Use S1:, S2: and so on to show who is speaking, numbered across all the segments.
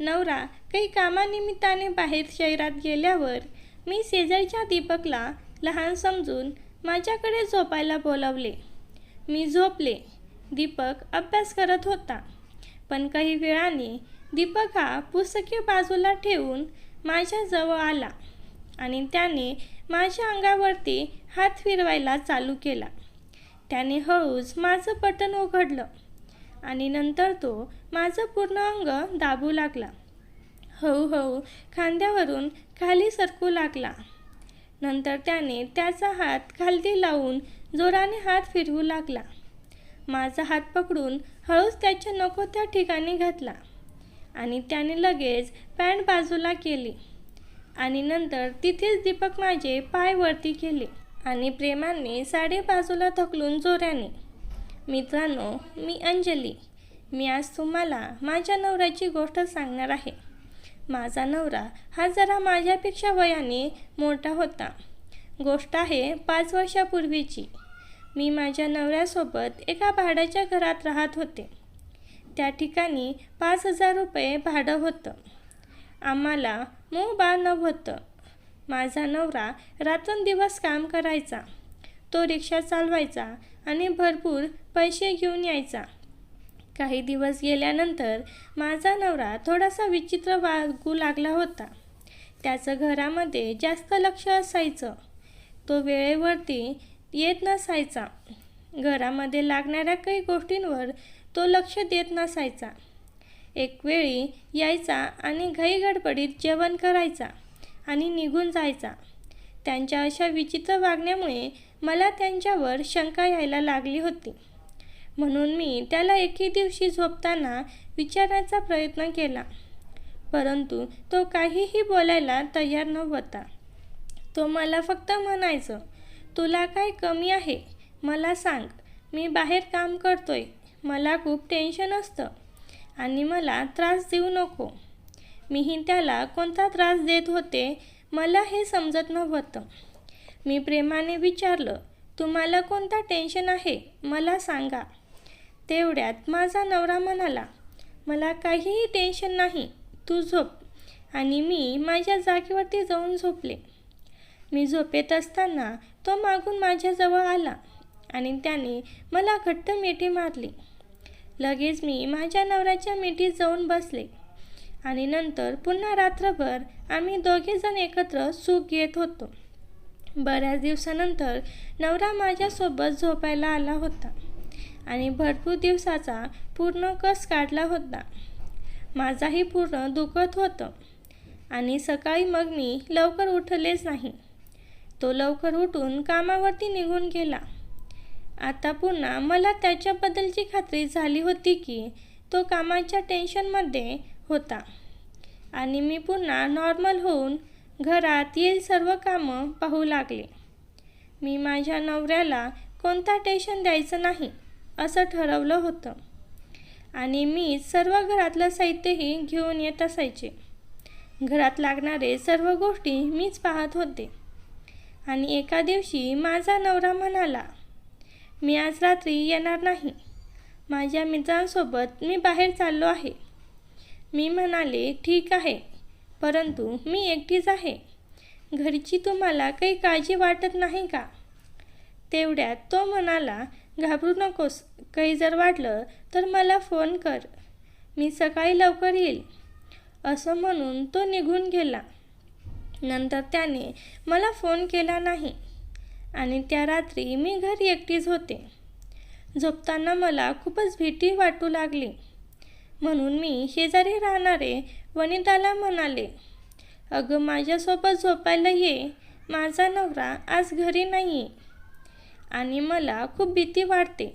S1: नवरा काही कामानिमित्ताने बाहेर शहरात गेल्यावर मी शेजारच्या दीपकला लहान समजून माझ्याकडे झोपायला बोलावले. मी झोपले. दीपक अभ्यास करत होता. पण काही वेळाने दीपक हा पुस्तके बाजूला ठेवून माझ्याजवळ आला आणि त्याने माझ्या अंगावरती हात फिरवायला चालू केला. त्याने हळूच माझं बटन उघडलं. आणि नंतर तो माझं पूर्ण अंग दाबू लागला. हळूहळू खांद्यावरून खाली सरकू लागला. नंतर त्याने त्याचा हात खालती लावून जोराने हात फिरवू लागला. माझा हात पकडून हळूच त्याच्या नको त्या ठिकाणी घातला आणि त्याने लगेच पॅन्ट बाजूला केली आणि नंतर तिथेच दीपक माझे पाय वरती केले आणि प्रेमाने साडे बाजूला थकलून जोऱ्याने मित्रांनो मी अंजली. मी आज तुम्हाला माझ्या नवऱ्याची गोष्ट सांगणार आहे. माझा नवरा हा जरा माझ्यापेक्षा वयाने मोठा होता. गोष्ट आहे पाच वर्षापूर्वीची. मी माझ्या नवऱ्यासोबत एका भाड्याच्या घरात राहत होते. त्या ठिकाणी पाच हजार रुपये भाडं होतं. आम्हाला मूळ बाळ नव्हतं. माझा नवरा रात्रंदिवस काम करायचा. तो रिक्षा चालवायचा आणि भरपूर पैसे घेऊन यायचा. काही दिवस गेल्यानंतर माझा नवरा थोडासा विचित्र वागू लागला होता. त्याचं घरामध्ये जास्त लक्ष असायचं. तो वेळेवरती येत नसायचा. घरामध्ये लागणाऱ्या काही गोष्टींवर तो लक्ष देत नसायचा. एक वेळी यायचा आणि घाईगडबडीत जेवण करायचा आणि निघून जायचा. त्यांच्या अशा विचित्र वागण्यामुळे मला त्यांच्यावर शंका यायला लागली होती. म्हणून मी त्याला एके दिवशी झोपताना विचारायचा प्रयत्न केला. परंतु तो काहीही बोलायला तयार नव्हता. तो मला फक्त म्हणायचं तुला काय कमी आहे? मला सांग. मी बाहेर काम करतोय. मला खूप टेन्शन असतं आणि मला त्रास देऊ नको. मीही त्याला कोणता त्रास देत होते मला हे समजत नव्हतं. मी प्रेमाने विचारलं तुम्हाला कोणता टेन्शन आहे? मला सांगा. तेवढ्यात माझा नवरा म्हणाला मला काहीही टेन्शन नाही तू झोप. आणि मी माझ्या जागेवरती जाऊन झोपले. मी झोपेत असताना तो मागून माझ्याजवळ आला आणि त्याने मला घट्ट मिठी मारली. लगेच मी माझ्या नवऱ्याच्या मिठीत जाऊन बसले आणि नंतर पुन्हा रात्रभर आम्ही दोघेजण एकत्र सुख घेत होतो. बऱ्याच दिवसानंतर नवरा माझ्यासोबत झोपायला आला होता आणि भरपूर दिवसाचा पूर्ण कस काढला होता. माझाही पूर्ण दुखत होतं आणि सकाळी मग मी लवकर उठलेच नाही. तो लवकर उठून कामावरती निघून गेला. आता पुन्हा मला त्याच्याबद्दलची खात्री झाली होती की तो कामाच्या टेन्शनमध्ये होता आणि मी पुन्हा नॉर्मल होऊन घरात येईल सर्व कामं पाहू लागले. मी माझ्या नवऱ्याला कोणता टेन्शन द्यायचं नाही असं ठरवलं होतं. आणि मी सर्व घरातलं साहित्यही घेऊन येत असायचे. घरात लागणारे सर्व गोष्टी मीच पाहत होते. आणि एका दिवशी माझा नवरा म्हणाला मी आज रात्री येणार नाही. माझ्या मित्रांसोबत मी बाहेर चाललो आहे. मी म्हणाले ठीक आहे. परंतु मी एकटीच आहे. घरची तुम्हाला काही काळजी वाटत नाही का? तेवढ्यात तो म्हणाला घाबरू नकोस. काही जर वाटलं तर मला फोन कर. मी सकाळी लवकर येईल. असं म्हणून तो निघून गेला. नंतर त्याने मला फोन केला नाही आणि त्या रात्री मी घरी एकटीच होते. झोपताना मला खूपच भीती वाटू लागली. म्हणून मी शेजारी राहणारे वनिताला म्हणाले अगं माझ्यासोबत झोपायला ये. माझा नवरा आज घरी नाही आणि मला खूप भीती वाटते.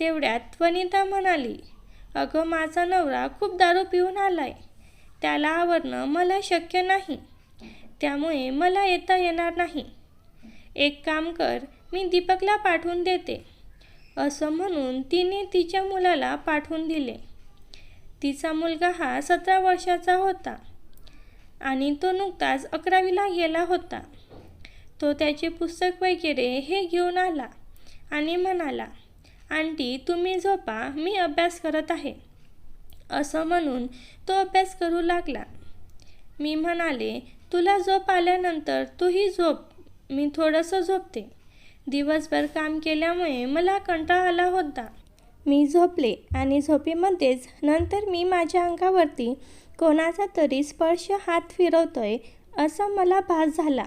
S1: तेवढ्यात वनिता म्हणाली अगं माझा नवरा खूप दारू पिऊन आलाय. त्याला आवरणं मला शक्य नाही. त्यामुळे मला येता येणार नाही. एक काम कर मी दीपकला पाठवून देते. असं म्हणून तिने तिच्या मुलाला पाठवून दिले. तिचा मुलगा हा सतरा वर्षाचा होता आणि तो नुकताच अकरावीला गेला होता. तो त्याचे पुस्तक वगैरे हे घेऊन आला आणि म्हणाला आंटी तुम्ही झोपा मी अभ्यास करत आहे. असं म्हणून तो अभ्यास करू लागला. मी म्हणाले तुला झोप आल्यानंतर तूही झोप मी थोडंसं झोपते. दिवसभर काम केल्यामुळे मला कंटाळा आला होता. मी झोपले आणि झोपेमध्येच नंतर मी माझ्या अंगावरती कोणाचा तरी स्पर्श हात फिरवतोय असा मला भास झाला.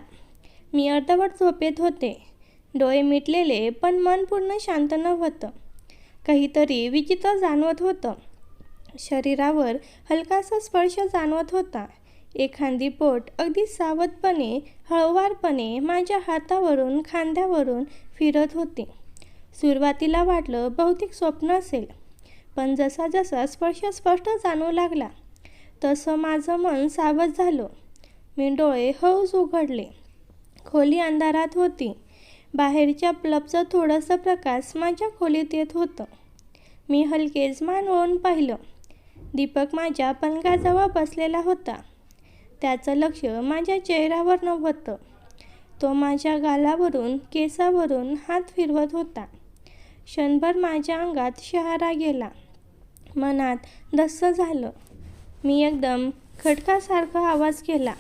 S1: मी अर्धवट झोपेत होते. डोळे मिटलेले पण मन पूर्ण शांत नव्हतं. काहीतरी विचित्र जाणवत होतं. शरीरावर हलकासा स्पर्श जाणवत होता. एखादी पोट अगदी सावधपणे हळवारपणे माझ्या हातावरून खांद्यावरून फिरत होते. सुरुवातीला वाटलं बहुतेक स्वप्न असेल पण जसा जसा स्पर्श स्पष्ट जाणू लागला तसं माझं मन सावध झालं. मी डोळे हळूच उघडले. खोली अंधारात होती. बाहेरच्या प्लबचं थोडंसं प्रकाश माझ्या खोलीत येत होतं. मी हलकेच मान वळून पाहिलं. दीपक माझ्या पलंगाजवळ बसलेला होता. त्याचं लक्ष माझ्या चेहऱ्यावर नव्हतं. तो माझ्या गालावरून केसावरून हात फिरवत होता. क्षणभर माझ्या अंगात शहारा गेला. मनात दस्स झालं. मी एकदम खडकासारखा आवाज केला.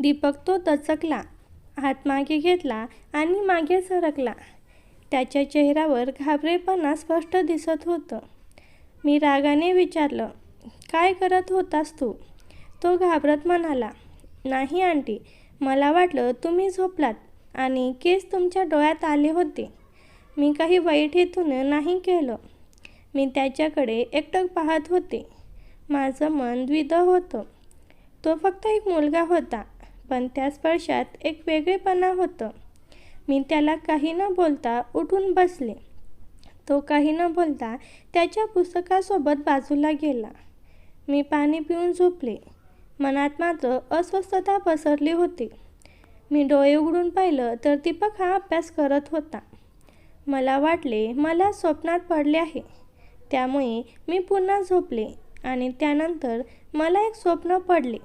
S1: दीपक तो दचकला. हात मागे घेतला आणि मागे सरकला. त्याच्या चेहऱ्यावर घाबरेपणा स्पष्ट दिसत होतं. मी रागाने विचारलं काय करत होतास तू? तो घाबरत म्हणाला नाही आंटी मला वाटलं तुम्ही झोपलात आणि केस तुमच्या डोळ्यात आले होते. मी काही वाईट हेतून नाही केलं. मी त्याच्याकडे एकटक पाहत होते. माझं मन द्विध होतं. तो फक्त एक मुलगा होता पण त्या स्पर्शात एक वेगळेपणा होतं. मी त्याला काही न बोलता उठून बसले. तो काही न बोलता त्याच्या पुस्तकासोबत बाजूला गेला. मी पाणी पिऊन झोपले. मनात मात्र अस्वस्थता पसरली होती. मी डोळे उघडून पाहिलं तर दीपक हा अभ्यास करत होता. मला वाटले मला स्वप्नात पडले आहे. त्यामुळे मी पुन्हा झोपले आणि त्यानंतर मला एक स्वप्न पडले.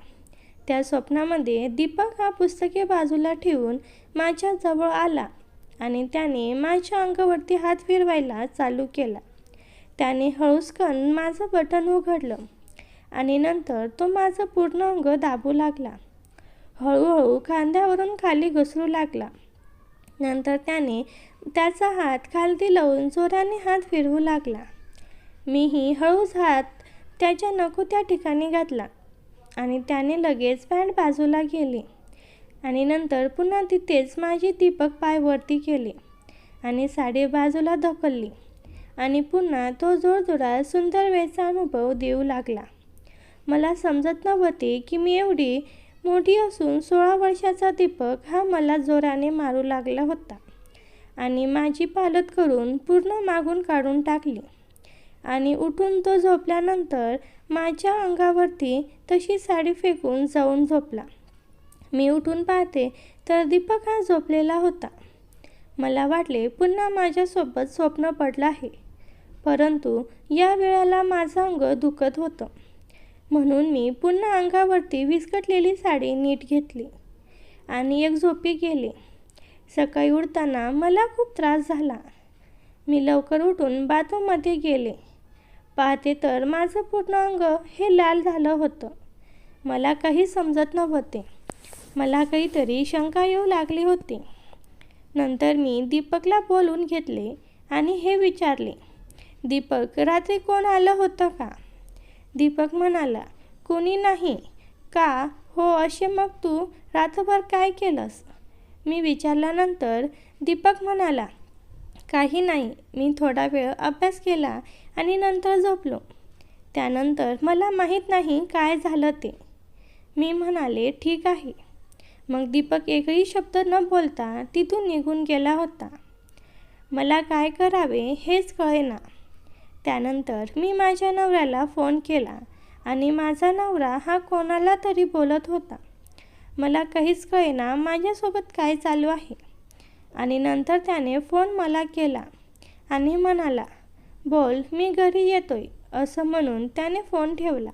S1: त्या स्वप्नामध्ये दीपक हा पुस्तके बाजूला ठेवून माझ्या जवळ आला आणि त्याने माझ्या अंगावरती हात फिरवायला चालू केला. त्याने हळूसकन माझं बटन उघडलं आणि नंतर तो माझं पूर्ण अंग दाबू लागला. हळूहळू खांद्यावरून खाली घसरू लागला. नंतर त्याने त्याचा हात खालती लावून जोराने हात फिरवू लागला. मीही हळूच हात त्याच्या नको त्या ठिकाणी घातला आणि त्याने लगेच पॅन्ट बाजूला गेली आणि नंतर पुन्हा तिथेच माझी दीपक पाय वरती केले आणि साडी बाजूला धकलली आणि पुन्हा तो जोरजोरात सुंदर वेळचा अनुभव देऊ लागला. मला समजत नव्हते की मी एवढी मोठी असून सोळा वर्षाचा दीपक हा मला जोराने मारू लागला होता. आणि माझी पालत करून पूर्ण मागून काढून टाकली. आणि उठून तो झोपल्यानंतर माझ्या अंगावरती तशी साडी फेकून जाऊन झोपला. मी उठून पाहते तर दीपक हा झोपलेला होता. मला वाटले पुन्हा माझ्यासोबत स्वप्न पडलं आहे. परंतु या वेळेला माझं अंग दुखत होतं. म्हणून मी पुन्हा अंगावरती विस्कटलेली साडी नीट घेतली आणि एक झोपी गेले. सकाळी उठताना मला खूप त्रास झाला. मी लवकर उठून बाथरूममध्ये गेले. पाहते तर माझं पूर्ण अंग हे लाल झालं होतं. मला काही समजत नव्हते. मला काहीतरी शंका येऊ लागली होती. नंतर मी दीपकला बोलून घेतले आणि हे विचारले दीपक रात्री कोण आलं होतं का? दीपक म्हणाला कोणी नाही. का? हो असे मग तू रात्रभर काय केलंस? मी विचारल्यानंतर दीपक म्हणाला काही नाही मी थोडा वेळ अभ्यास केला आणि नंतर झोपलो. त्यानंतर मला माहीत नाही काय झालं ते. मी म्हणाले ठीक आहे. मग दीपक एकही शब्द न बोलता तिथून निघून गेला होता. मला काय करावे हेच कळेना. त्यानंतर मी माझ्या नवऱ्याला फोन केला आणि माझा नवरा हा कोणाला तरी बोलत होता. मला काहीच कळेना माझ्यासोबत काय चालू आहे? आणि नंतर त्याने फोन मला केला आणि म्हणाला बोल मी घरी येतोय असं म्हणून त्याने फोन ठेवला.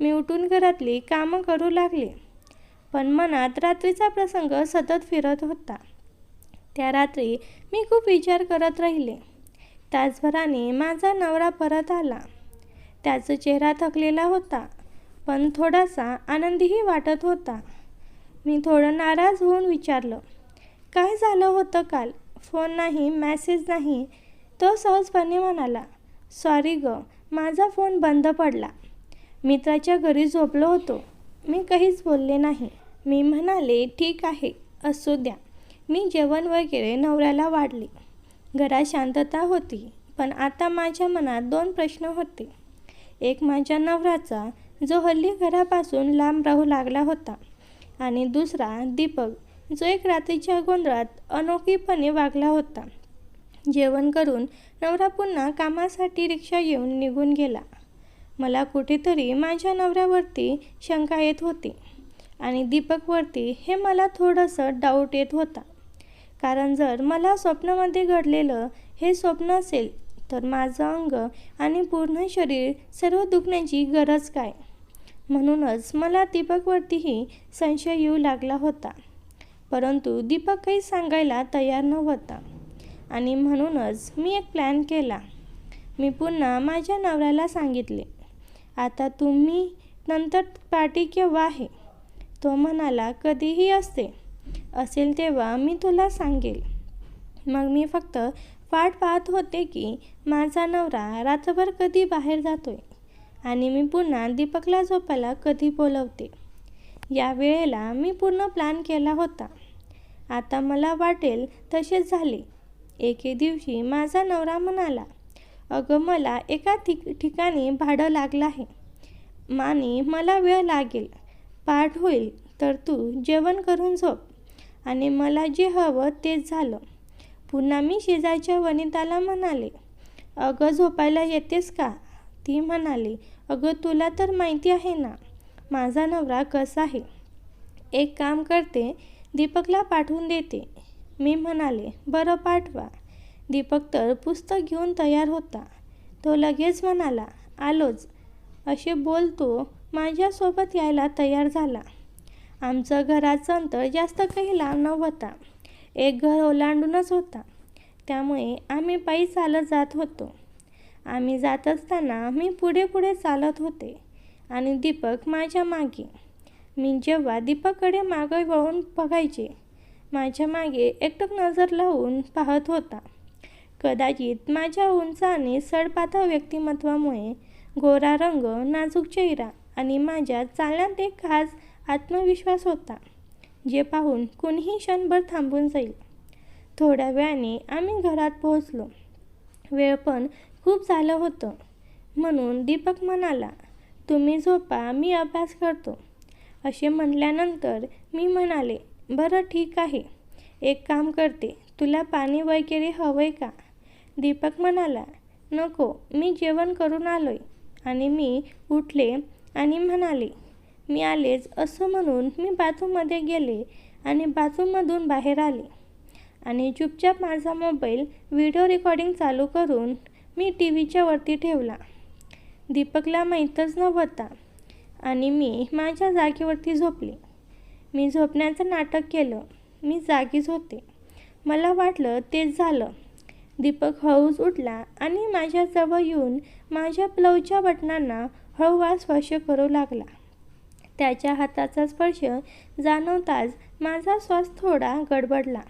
S1: मी उठून घरातली कामं करू लागले पण मनात रात्रीचा प्रसंग सतत फिरत होता. त्या रात्री मी खूप विचार करत राहिले. तासभराने माझा नवरा परत आला. त्याचा चेहरा थकलेला होता पण थोडासा आनंदीही वाटत होता. मी थोडं नाराज होऊन विचारलं काय झालं होतं काल? फोन नाही मॅसेज नाही. तो सहजपणे म्हणाला सॉरी ग माझा फोन बंद पडला. मित्राच्या घरी झोपलो होतो. मी काहीच बोलले नाही. मी म्हणाले ठीक आहे असू द्या. मी जेवण वगैरे नवऱ्याला वाढले. घरात शांतता होती पण आता माझ्या मनात दोन प्रश्न होते. एक माझ्या नवऱ्याचा जो हल्ली घरापासून लांब राहू लागला होता. आणि दुसरा दीपक जो एक रात्रीच्या गोंधळात अनोखीपणे वागला होता. जेवण करून नवरा पुन्हा कामासाठी रिक्षा येऊन निघून गेला. मला कुठेतरी माझ्या नवऱ्यावरती शंका येत होती आणि दीपकवरती हे मला थोडंसं डाऊट येत होता. कारण जर मला स्वप्नामध्ये घडलेलं हे स्वप्न असेल तर माझं अंग आणि पूर्ण शरीर सर्व दुखण्याची गरज काय? म्हणूनच मला दीपकवरतीही संशय येऊ लागला होता. परंतु दीपक काही सांगायला तयार नव्हता आणि म्हणूनच मी एक प्लॅन केला. मी पुन्हा माझ्या नवऱ्याला सांगितले आता तुम्ही नंतर पार्टी केव्हा आहे? तो म्हणाला कधीही असते. असेल तेव्हा मी तुला सांगेल. मग मी फक्त वाट पाहत होते की माझा नवरा रात्रभर कधी बाहेर जातोय. आणि मी पुन्हा दीपकला झोपायला कधी बोलवते. या वेळेला मी पूर्ण प्लॅन केला होता. आता मला वाटेल तसेच झाले. एके दिवशी माझा नवरा म्हणाला अगं मला एका ठिक ठिकाणी भाडं लागलं आहे. माने मला वेळ लागेल. पाठ होईल तर तू जेवण करून झोप. आणि मला जे हवं तेच झालं. पुन्हा मी शेजारच्या वनिताला म्हणाले अगं झोपायला येतेस का? ती म्हणाली अगं तुला तर माहिती आहे ना माझा नवरा कसा आहे? एक काम करते दीपकला पाठवून देते. मी म्हणाले बरं पाठवा. दीपक तर पुस्तक घेऊन तयार होता. तो लगेच म्हणाला आलोच. असे बोलतो माझ्यासोबत यायला तयार झाला. आमचं घराचं अंतर जास्त काही लांब नव्हता. एक घर ओलांडूनच होता. त्यामुळे आम्ही पायी चालत जात होतो. आम्ही जात असताना मी पुढे पुढे चालत होते आणि दीपक माझ्या मागे. मी जेव्हा दीपककडे मागे वळून बघायचे माझ्या मागे एकटक नजर लावून पाहत होता. कदाचित माझ्या उंच आणि सडपातळ व्यक्तिमत्वामुळे गोरा रंग नाजूक चेहरा आणि माझ्या चालण्यात एक खास आत्मविश्वास होता जे पाहून कुणीही क्षणभर थांबून जाईल. थोड्या वेळाने आम्ही घरात पोहोचलो. वेळ पण खूप झालं होतं. म्हणून दीपक म्हणाला तुम्ही झोपा मी अभ्यास करतो. असे म्हटल्यानंतर मी म्हणाले बरं ठीक आहे. एक काम करते. तुला पाणी वगैरे हवं आहे का? दीपक म्हणाला नको मी जेवण करून आलो आहे आणि मी उठले आणि म्हणाले मी आलेच असं म्हणून मी बाथरूममध्ये गेले आणि बाथरूममधून बाहेर आले. आणि चुपचाप माझा मोबाईल व्हिडिओ रेकॉर्डिंग चालू करून मी टी व्हीच्या वरती ठेवला. दीपकला माहीतच नव्हता आणि मी माझ्या जागेवरती झोपले. मी झोपण्याचं नाटक केलं. मी जागीच होते. मला वाटलं तेच झालं. दीपक हळूच उठला आणि माझ्याजवळ येऊन माझ्या प्लवच्या बटनांना हळूवार स्पर्श करू लागला. त्याच्या हाताचा स्पर्श जाणवताच माझा श्वास थोडा गडबडला.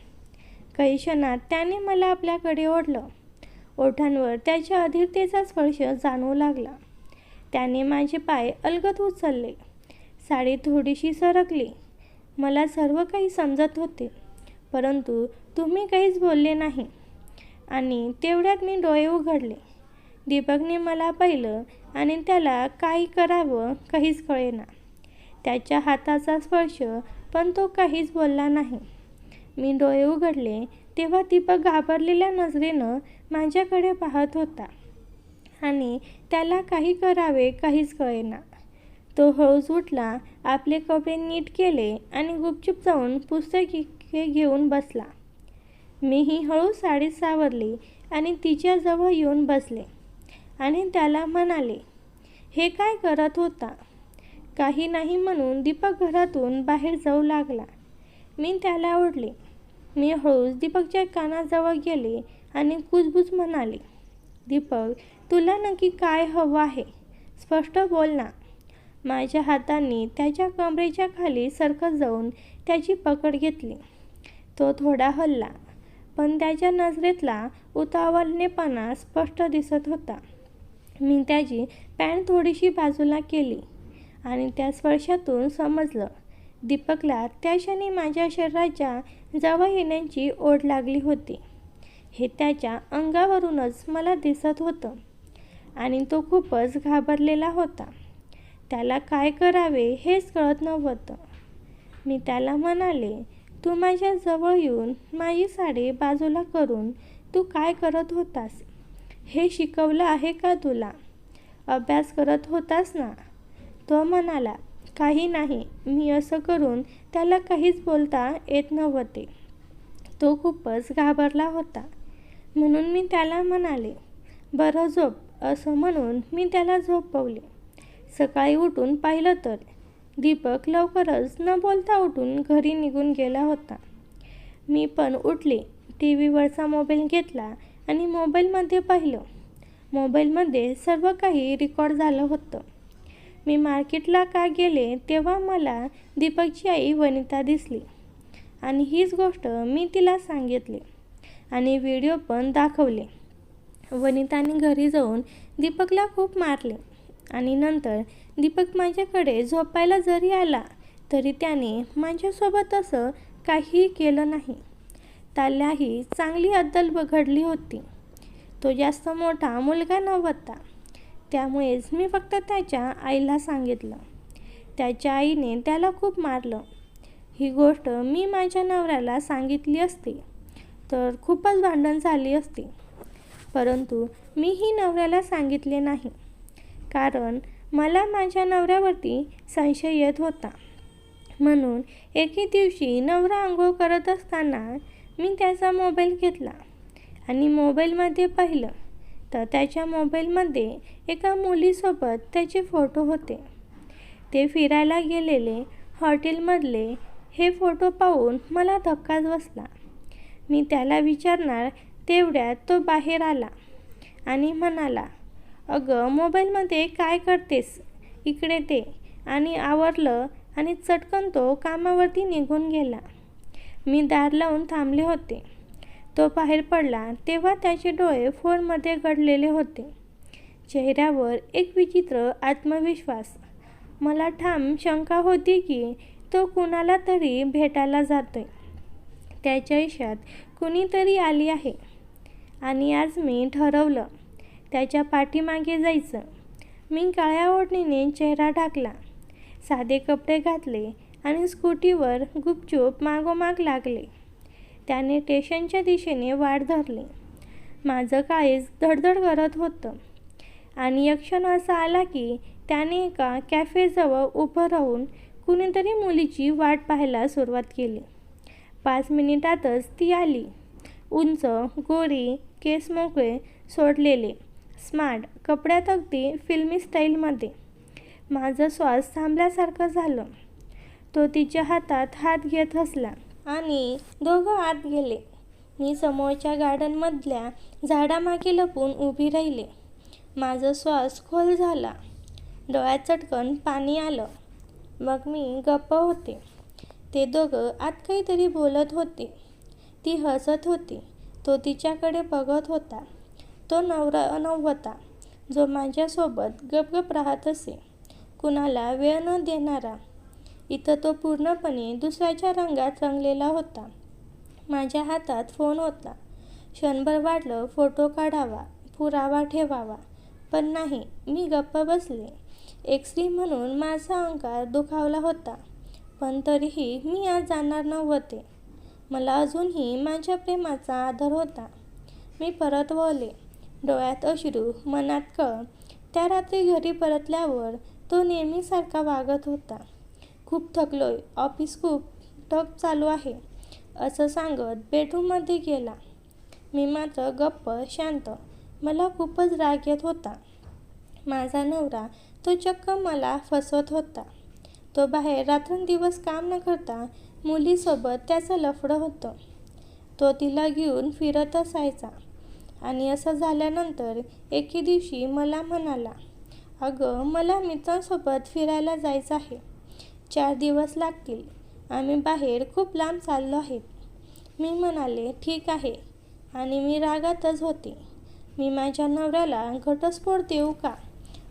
S1: काही क्षणात त्याने मला आपल्याकडे ओढलं. ओठांवर त्याच्या अधीरतेचा स्पर्श जाणवू लागला. त्याने माझे पाय अलगत उचलले. साडी थोडीशी सरकली. मला सर्व काही समजत होते परंतु तुम्ही काहीच बोलले नाही. आणि तेवढ्यात मी डोळे उघडले. दीपकने मला पाहिलं आणि त्याला काही करावं काहीच कळेना. त्याच्या हाताचा स्पर्श पण तो काहीच बोलला नाही. मी डोळे उघडले तेव्हा दीपक घाबरलेल्या नजरेनं माझ्याकडे पाहत होता. आणि त्याला काही करावे काहीच कळेना. तो हळूच उठला आपले कपडे नीट केले आणि गुपचूप जाऊन पुस्तके घेऊन बसला. मीही हळू साडी सावरली आणि तिच्याजवळ येऊन बसले. आणि त्याला म्हणाले हे काय करत होता? काही नाही म्हणून दीपक घरातून बाहेर जाऊ लागला. मी त्याला ओढले मी हळूच दीपकच्या कानाजवळ गेले आणि कुजबुज म्हणाले दीपक तुला नक्की काय हवं आहे? स्पष्ट बोल ना. माझ्या हातांनी त्याच्या कमरेच्या खाली सरकत जाऊन त्याची पकड घेतली. तो थोडा हल्ला पण त्याच्या नजरेतला उतावळेपणा स्पष्ट दिसत होता. मी त्याची पॅन्ट थोडीशी बाजूला केली आणि त्या स्पर्शातून समजलं दीपकला त्या क्षणी माझ्या शरीराच्या जवळ येण्याची ओढ लागली होती. हे त्याच्या अंगावरूनच मला दिसत होतं. आणि तो खूपच घाबरलेला होता. त्याला काय करावे हेच कळत नव्हतं. मी त्याला म्हणाले तू माझ्या जवळ येऊन माझी साडी बाजूला करून तू काय करत होतास? हे शिकवलं आहे का तुला? अभ्यास करत होतास ना? तो म्हणाला काही नाही. मी असं करून त्याला काहीच बोलता येत नव्हते. तो खूपच घाबरला होता. म्हणून मी त्याला म्हणाले बरं झोप असं म्हणून मी त्याला झोपवले. सकाळी उठून पाहिलं तर दीपक लवकरच न बोलता उठून घरी निघून गेला होता. मी पण उठले टी व्हीवरचा मोबाईल घेतला आणि मोबाईलमध्ये पाहिलं. मोबाईलमध्ये सर्व काही रेकॉर्ड झालं होतं. मी मार्केटला का गेले तेव्हा मला दीपकची आई वनिता दिसली आणि हीच गोष्ट मी तिला सांगितली. आणि व्हिडिओ पण दाखवले. वनिताने घरी जाऊन दीपकला खूप मारले. आणि नंतर दीपक माझ्याकडे झोपायला जरी आला तरी त्याने माझ्यासोबत असं काहीही केलं नाही. त्यालाही चांगली अद्दल बघडली होती. तो जास्त मोठा मुलगा नव्हता. त्यामुळेच मी फक्त त्याच्या आईला सांगितलं. त्याच्या आईने त्याला खूप मारलं. ही गोष्ट मी माझ्या नवऱ्याला सांगितली असती. तर खूपच भांडण झाली असती. परंतु मी ही नवऱ्याला सांगितले नाही. कारण मला माझ्या नवऱ्यावरती संशय येत होता. म्हणून एके दिवशी नवरा आंघोळ करत असताना मी त्याचा मोबाईल घेतला आणि मोबाईलमध्ये पाहिलं तर त्याच्या मोबाईलमध्ये एका मुलीसोबत त्याचे फोटो होते. ते फिरायला गेलेले हॉटेलमधले हे फोटो पाहून मला धक्काच बसला. मी त्याला विचारणार तेवढ्यात तो बाहेर आला आणि म्हणाला अगं मोबाईलमध्ये काय करतेस? इकडे ते. आणि आवरलं आणि चटकन तो कामावरती निघून गेला. मी दार लावून थांबले होते. तो बाहेर पडला तेव्हा त्याचे डोळे फोनमध्ये गडलेले होते. चेहऱ्यावर एक विचित्र आत्मविश्वास. मला ठाम शंका होती की तो कुणाला तरी भेटायला जातोय. त्याच्या आयुष्यात कुणीतरी आली आहे. आणि आज मी ठरवलं त्याच्या पाठीमागे जायचं. मी काळ्या ओढणीने चेहरा ढाकला साधे कपडे घातले आणि स्कूटीवर गुपचूप मागोमाग लागले. त्याने स्टेशनच्या दिशेने वाट धरली. माझं काळीच धडधड करत होतं. आणि यक्षण असा आला की त्याने एका कॅफेजवळ उभं राहून कुणीतरी मुलीची वाट पाहायला सुरुवात केली. पाच मिनिटातच ती आली. उंच गोरी केस मोकळे सोडलेले. स्मार्ट कपड्यात अगदी फिल्मी स्टाईलमध्ये. माझं श्वास थांबल्यासारखं झालं. तो तिच्या हातात हात घेत हसला आणि दोघं आत गेले. मी समोरच्या गार्डनमधल्या झाडामागे लपून उभी राहिले. माझा श्वास खोल झाला. डोळ्यात चटकन पाणी आलं. मग मी गप्प होते. ते दोघं आत काहीतरी बोलत होते. ती हसत होती. तो तिच्याकडे बघत होता. तो नवरा नव्हता जो माझ्यासोबत गपगप राहत असे. कुणाला वेळ न देणारा. इथं तो पूर्णपणे दुसऱ्याच्या रंगात रंगलेला होता. माझ्या हातात फोन होता. क्षणभर वाटलं फोटो काढावा पुरावा ठेवावा. पण नाही मी गप्प बसले. एक स्त्री म्हणून माझा अंकार दुखावला होता. पण तरीही मी आज जाणार नव्हते. मला अजूनही माझ्या प्रेमाचा आदर होता. मी परत वळले. डोळ्यात अश्रू मनात कळ. त्या रात्री घरी परतल्यावर तो नेहमीसारखा वागत होता. खूप थकलोय. ऑफिस खूप टफ चालू आहे. असं सांगत बेडरूममध्ये गेला. मी मात्र गप्प शांत. मला खूपच राग येत होता. माझा नवरा तो चक्क मला फसवत होता. तो बाहेर रात्रंदिवस काम न करता मुलीसोबत त्याचं लफडं होतं. तो तिला घेऊन फिरत असायचा आणि असं झाल्यानंतर एके दिवशी मला म्हणाला अगं मला मित्रांसोबत फिरायला जायचं आहे. चार दिवस लागतील. आम्ही बाहेर खूप लांब चाललो आहेत मी म्हणाले ठीक आहे. आणि मी रागातच होते. मी माझ्या नवऱ्याला घटस्फोट देऊ का?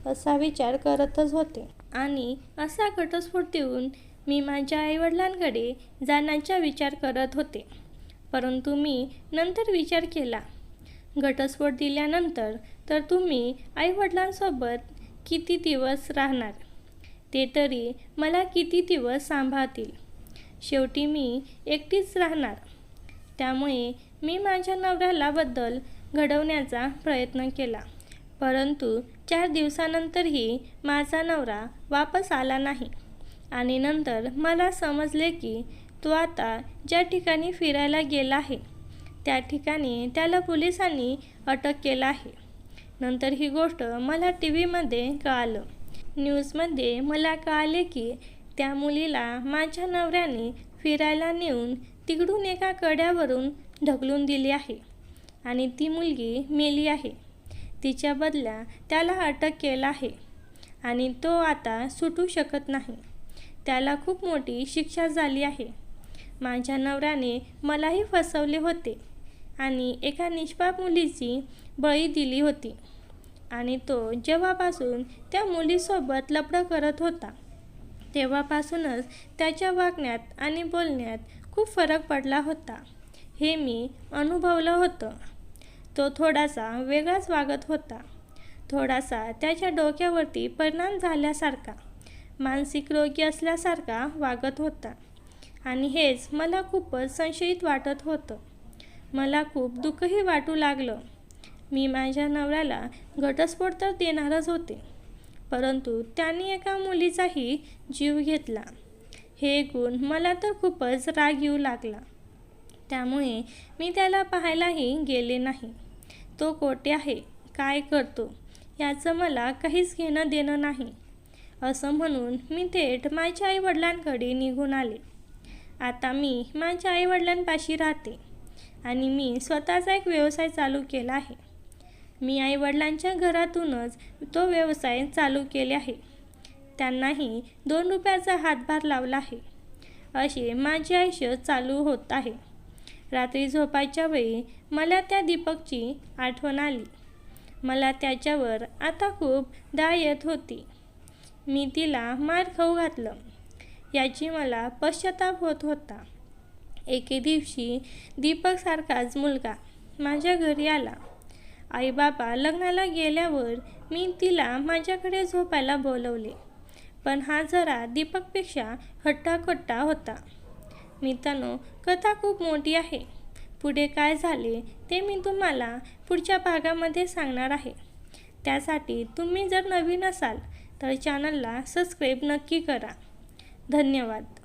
S1: असा विचार करतच होते. आणि असा घटस्फोट देऊन मी माझ्या आईवडिलांकडे जाण्याचा विचार करत होते. परंतु मी नंतर विचार केला. घटस्फोट दिल्यानंतर तर तुम्ही आईवडिलांसोबत किती दिवस राहणार? ते तरी मला किती दिवस सांभाळतील? शेवटी मी एकटीच राहणार. त्यामुळे मी माझ्या नवऱ्यालाबद्दल घडवण्याचा प्रयत्न केला. परंतु चार दिवसानंतरही माझा नवरा वापस आला नाही. आणि नंतर मला समजले की तो आता ज्या ठिकाणी फिरायला गेला आहे त्या ठिकाणी त्याला पोलिसांनी अटक केलं आहे. नंतर ही गोष्ट मला टी व्हीमध्ये कळालं. न्यूजमध्ये मला कळाले की त्या मुलीला माझ्या नवऱ्याने फिरायला नेऊन तिकडून एका कड्यावरून ढकलून दिली आहे. आणि ती मुलगी मेली आहे. तिच्या बदल्या त्याला अटक केलं आहे. आणि तो आता सुटू शकत नाही. त्याला खूप मोठी शिक्षा झाली आहे. माझ्या नवऱ्याने मलाही फसवले होते आणि एका निष्पाप मुलीची बळी दिली होती. आणि तो जेव्हापासून त्या मुलीसोबत लपडं करत होता तेव्हापासूनच त्याच्या वागण्यात आणि बोलण्यात खूप फरक पडला होता. हे मी अनुभवलं होतं. तो थोडासा वेगळाच वागत होता. थोडासा त्याच्या डोक्यावरती परिणाम झाल्यासारखा मानसिक रोगी असल्यासारखा वागत होता. आणि हेच मला खूपच संशयित वाटत होतं. मला खूप दुःखही वाटू लागलं. मी माझ्या नवऱ्याला घटस्फोट तर देणारच होते परंतु त्यांनी एका मुलीचाही जीव घेतला. हे गुण मला तर खूपच राग येऊ लागला. त्यामुळे मी त्याला पाहायलाही गेले नाही. तो कोठे आहे? काय करतो? याचं मला काहीच घेणं देणं नाही. असं म्हणून मी थेट माझ्या आईवडिलांकडे निघून आले. आता मी माझ्या आईवडिलांपाशी राहते आणि मी स्वतःचा एक व्यवसाय चालू केला आहे. मी आईवडिलांच्या घरातूनच तो व्यवसाय चालू केले आहे. त्यांनाही दोन रुपयाचा हातभार लावला आहे. असे माझे आयुष्य चालू होत आहे. रात्री झोपायच्या वेळी मला त्या दीपकची आठवण आली. मला त्याच्यावर आता खूप डाळ येत होती. मी तिला मार खाऊ घातलं. याची मला पश्चाताप होत होता. एके दिवशी दीपकसारखाच मुलगा माझ्या घरी आला. आई बाबा लग्नाला गेल्यावर मी तिला माझ्याकडे झोपायला बोलवले. पण हा जरा दीपकपेक्षा हट्टाकट्टा होता. मित्रांनो कथा खूप मोठी आहे. पुढे काय झाले ते मी तुम्हाला पुढच्या भागामध्ये सांगणार आहे. त्यासाठी तुम्ही जर नवीन असाल तर चॅनलला सबस्क्राईब नक्की करा. धन्यवाद.